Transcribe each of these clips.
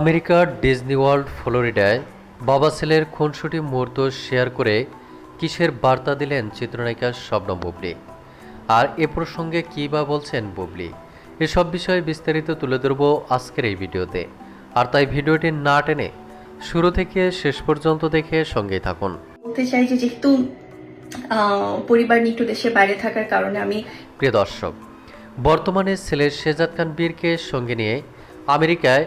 আমেরিকার Disney world ফ্লোরিডায় বাবা ছেলের খুনসুটি মুহূর্ত শেয়ার করে কিসের বার্তা দিলেন চিত্রনায়িকা শবনম বুবলি? আর এ প্রসঙ্গে কী বা বলছেন বুবলি? এসব বিষয়ে বিস্তারিত তুলে ধরব আজকের এই ভিডিওতে। আর তাই ভিডিওটি না টেনে শুরু থেকে শেষ পর্যন্ত দেখে সঙ্গেই থাকুন। বলতে চাই যে যেহেতু পরিবার নিয়ে একটু দেশের বাইরে থাকার কারণে আমি প্রিয় দর্শক বর্তমানে ছেলে শেজাদ খান বীরকে সঙ্গে নিয়ে আমেরিকায়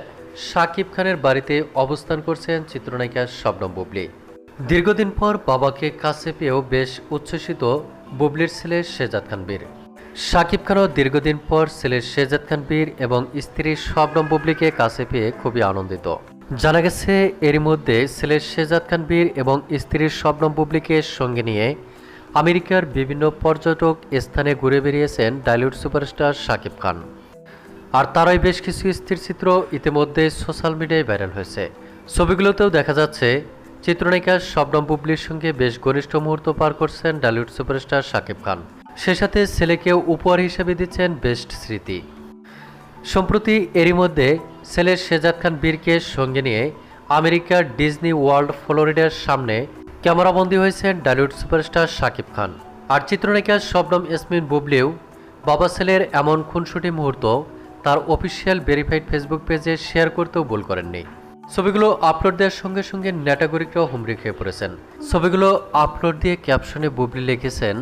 শাকিব খানের বাড়িতে অবস্থান করছেন চিত্রনায়িকা শবনম বুবলি। দীর্ঘদিন পর বাবাকে কাছে পেয়েও বেশ উচ্ছ্বসিত বুবলির ছেলে শেজাদ খান বীর শাকিব খানও দীর্ঘদিন পর ছেলে শেজাদ খান বীর এবং স্ত্রী শবনম বুবলিকে কাছে পেয়ে খুবই আনন্দিত। জানা গেছে, এরই মধ্যে ছেলে শেজাদ খান বীর এবং স্ত্রীর শবনম বুবলিকে সঙ্গে নিয়ে আমেরিকার বিভিন্ন পর্যটক স্থানে ঘুরে বেরিয়েছেন ডালিউড সুপারস্টার শাকিব খান। আর তারাই বেশ কিছু স্থিরচিত্র ইতিমধ্যে সোশ্যাল মিডিয়ায় ভাইরাল হয়েছে। ছবিগুলোতেও দেখা যাচ্ছে, চিত্রনায়িকা শবনম বুবলির সঙ্গে বেশ ঘনিষ্ঠ মুহূর্ত পার করছেন ডালিউড সুপারস্টার শাকিব খান। সে সাথে ছেলেকেও উপহার হিসেবে দিচ্ছেন বেস্ট স্মৃতি। সম্প্রতি এরই মধ্যে ছেলে শেজাদ খান বীরকে সঙ্গে নিয়ে আমেরিকার ডিজনি ওয়ার্ল্ড ফ্লোরিডার সামনে ক্যামেরাবন্দী হয়েছেন ডালিউড সুপারস্টার শাকিব খান। আর চিত্রনায়িকা শবনম ইয়াসমিন বুবলিও বাবা ছেলের এমন খুনসুটি মুহূর্ত তার অফিসিয়াল ভেরিফাইড ফেসবুক পেজে শেয়ার করতেও ভুল করেননি। ছবিগুলো আপলোড দেওয়ার সঙ্গে সঙ্গে নেটাগরিকরাও হুমড়ি খেয়ে পড়েছেন। ছবিগুলো আপলোড দিয়ে ক্যাপশনে বুবলি লিখেছেন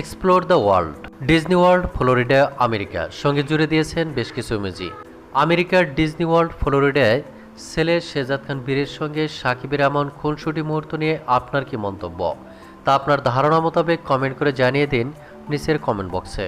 explore the world Disney world, Florida, America. সঙ্গে জুড়ে দিয়েছেন বেশ কিছু ইমেজি আমেরিকার ডিজনি ওয়ার্ল্ড, ফ্লোরিডায় ছেলে শেজাদ খান বীরের সঙ্গে সাকিবের এমন খুনসুটি মুহূর্ত নিয়ে আপনার কি মন্তব্য? তা আপনার ধারণা মোতাবেক কমেন্ট করে জানিয়ে দিন নিচের কমেন্ট বক্সে।